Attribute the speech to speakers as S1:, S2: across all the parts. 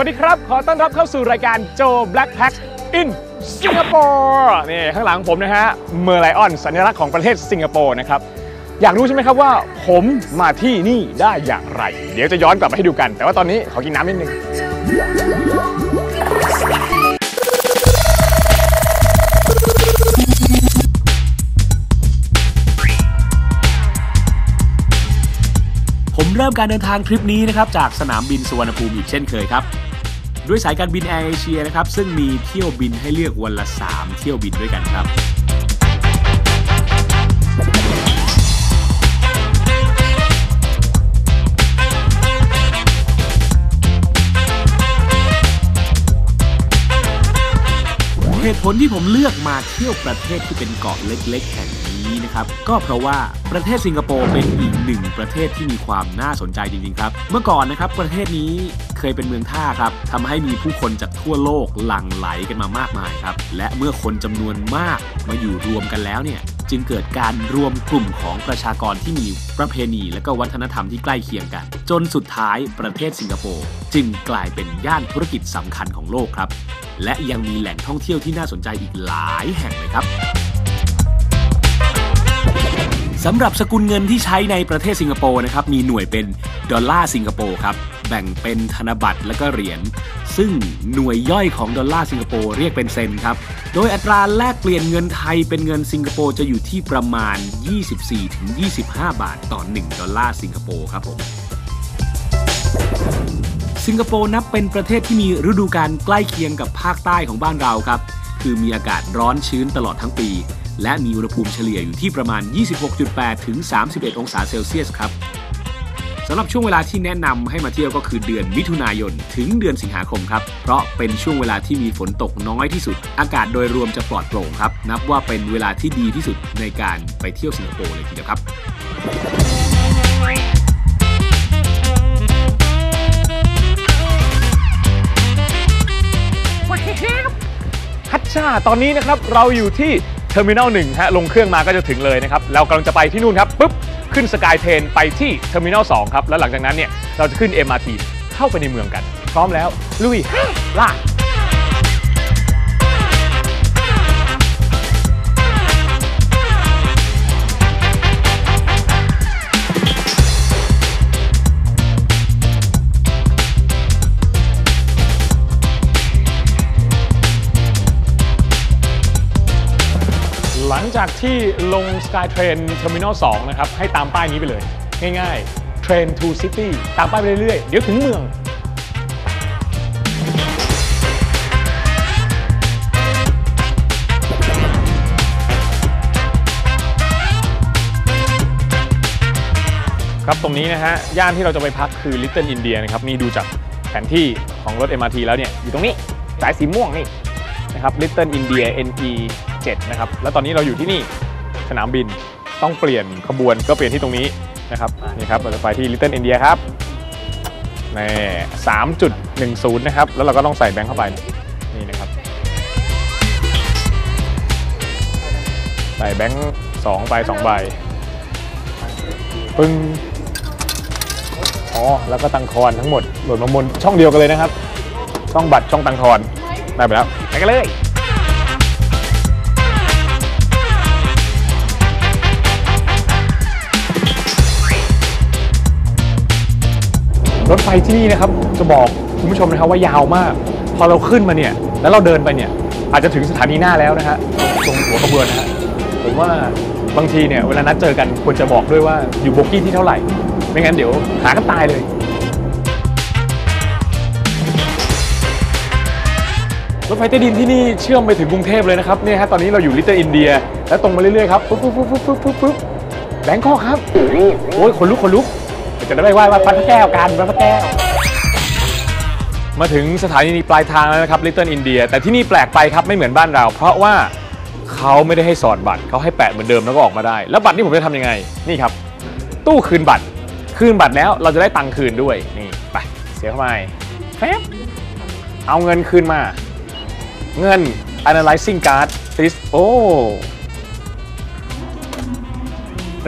S1: สวัสดีครับ ขอต้อนรับเข้าสู่รายการโจ Black Pack in Singapore นี่ข้างหลังผมนะฮะเมอร์ไลออนสัญลักษณ์ของประเทศสิงคโปร์นะครับ อยากรู้ใช่ไหมครับว่าผมมาที่นี่ได้อย่างไร เดี๋ยวจะย้อนกลับมาให้ดูกัน แต่ว่าตอนนี้ขอกินน้ำนิดนึง
S2: ผมเริ่มการเดินทางทริปนี้นะครับจากสนามบินสุวรรณภูมิอีกเช่นเคยครับ ด้วยสายการบินแอร์เอเชียนะครับซึ่งมีเที่ยวบินให้เลือกวันละ 3 เที่ยวบินด้วยกันครับเหตุผลที่ผมเลือกมาเที่ยวประเทศที่เป็นเกาะเล็ก ๆ แห่ง นี้นะครับ ก็เพราะว่าประเทศสิงคโปร์เป็นอีกหนึ่งประเทศที่มีความน่าสนใจจริงๆครับ เมื่อก่อนนะครับประเทศนี้เคยเป็นเมืองท่าครับทำให้มีผู้คนจากทั่วโลกหลั่งไหลกันมามากมายครับ และเมื่อคนจำนวนมากมาอยู่รวมกันแล้วเนี่ยจึงเกิดการรวมกลุ่มของประชากรที่มีประเพณีและก็วัฒนธรรมที่ใกล้เคียงกัน จนสุดท้ายประเทศสิงคโปร์จึงกลายเป็นย่านธุรกิจสำคัญของโลกครับ และยังมีแหล่งท่องเที่ยวที่น่าสนใจอีกหลายแห่งเลยครับ สำหรับสกุลเงินที่ใช้ในประเทศสิงคโปร์นะครับมีหน่วยเป็นดอลลาร์สิงคโปร์ครับแบ่งเป็นธนบัตรและก็เหรียญซึ่งหน่วยย่อยของดอลลาร์สิงคโปร์เรียกเป็นเซนครับโดยอัตราแลกเปลี่ยนเงินไทยเป็นเงินสิงคโปร์จะอยู่ที่ประมาณ 24-25 บาทต่อ 1 ดอลลาร์สิงคโปร์ครับผมสิงคโปร์นับเป็นประเทศที่มีฤดูกาลใกล้เคียงกับภาคใต้ของบ้านเราครับคือมีอากาศร้อนชื้นตลอดทั้งปี และมีอุณหภูมิเฉลี่ยอยู่ที่ประมาณ 26.8 ถึง 31 องศาเซลเซียสครับสำหรับช่วงเวลาที่แนะนำให้มาเที่ยวก็คือเดือนมิถุนายน ถึงเดือนสิงหาคมครับ เพราะเป็นช่วงเวลาที่มีฝนตกน้อยที่สุด อากาศโดยรวมจะปลอดโปร่งครับ นับว่าเป็นเวลาที่ดีที่สุดในการไปเที่ยวสิงคโปร์เลยทีเดียวครับ
S1: ฮัตชาตอนนี้นะครับเราอยู่ที่ อร์มินอลหนึ่งฮะลงเครื่องมาก็จะถึงเลยนะครับเรากำลังจะไปที่นู่นครับปุ๊บขึ้นสกายเทรนไปที่เทอร์มินอล2ครับแล้วหลังจากนั้นเนี่ยเราจะขึ้น MRT เข้าไปในเมืองกัน พร้อมแล้วลุยล่า จากที่ลง Skytrain Terminal 2 นะครับ ให้ตามป้ายนี้ไปเลย ง่ายๆ Train to City ตามป้ายไปเรื่อยๆ เดี๋ยวถึงเมืองครับตรงนี้นะฮะ ย่านที่เราจะไปพักคือ Little India นะครับ นี่ดูจากแผนที่ของรถ MRT แล้วเนี่ย อยู่ตรงนี้ สายสีม่วงนี่นะครับ Little India NE 7นะครับแล้วตอนนี้เราอยู่ที่นี่สนามบินต้องเปลี่ยนขบวนก็เปลี่ยนที่ตรงนี้นะครับนี่ครับเราจะไปที่ Little India ครับนี่3.10นะครับ แล้วเราก็ต้องใส่แบงค์เข้าไปนี่นะครับ ใส่แบงค์2ใบ2ใบปึ้งอ๋อแล้วก็ตังทอนทั้งหมดโหลดมาบนช่องเดียวกันเลยนะครับ ช่องบัตรช่องตังทอนได้ไปแล้วไปกันเลย รถไฟที่นี่นะครับจะบอกคุณผู้ชมนะครับว่ายาวมาก พอเราขึ้นมาเนี่ยแล้วเราเดินไปเนี่ยอาจจะถึงสถานีหน้าแล้วนะฮะตรงหัวขบวนนะฮะผมว่าบางทีเนี่ยเวลานัดเจอกันควรจะบอกด้วยว่าอยู่โบกี้ที่เท่าไหร่ ไม่งั้นเดี๋ยวหากันตายเลยรถไฟใต้ดินที่นี่เชื่อมไปถึงกรุงเทพเลยนะครับเนี่ยฮะตอนนี้เราอยู่ลิตเติ้ลอินเดีย แล้วตรงมาเรื่อยๆครับปุ๊บปุ๊บปุ๊บปุ๊บปุ๊บปุ๊บปุ๊บแบงคอกครับโอ้ยขนลุกขนลุก จะได้ไปไหว้วัดพระแก้วกันวัดพระแก้ว มาถึงสถานีปลายทางแล้วนะครับลิตเติ้ลอินเดียแต่ที่นี่แปลกไปครับไม่เหมือนบ้านเรา เพราะว่าเขาไม่ได้ให้สอดบัตรเขาให้แปะเหมือนเดิมแล้วก็ออกมาได้ แล้วบัตรนี่ผมจะทำยังไงนี่ครับ ตู้คืนบัตร คืนบัตรแล้วเราจะได้ตังค์คืนด้วยนี่ไปเสียเข้าไปแป๊บเอาเงินคืนมา เงิน analyzing card please โอ้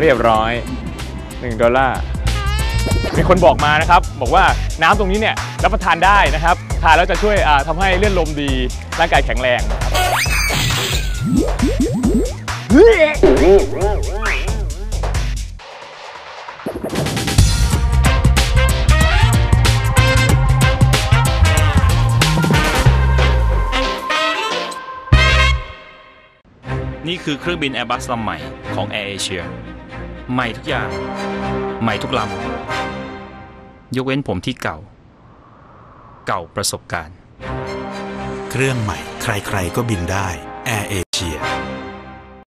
S1: เรียบร้อย 1 ดอลลาร์ มีคนบอกมานะครับ บอกว่าน้ำตรงนี้เนี่ยรับประทานได้นะครับ ทานแล้วจะช่วยอ่าทำให้เลือดลมดี ร่างกายแข็งแรงครับ
S3: นี่คือเครื่องบิน Airbus ลำใหม่ของ Air Asia ใหม่ทุกอย่าง ใหม่ทุกลำยกเว้นผมที่เก่า เก่าประสบการณ์
S4: เครื่องใหม่ ใครๆก็บินได้ Air Asia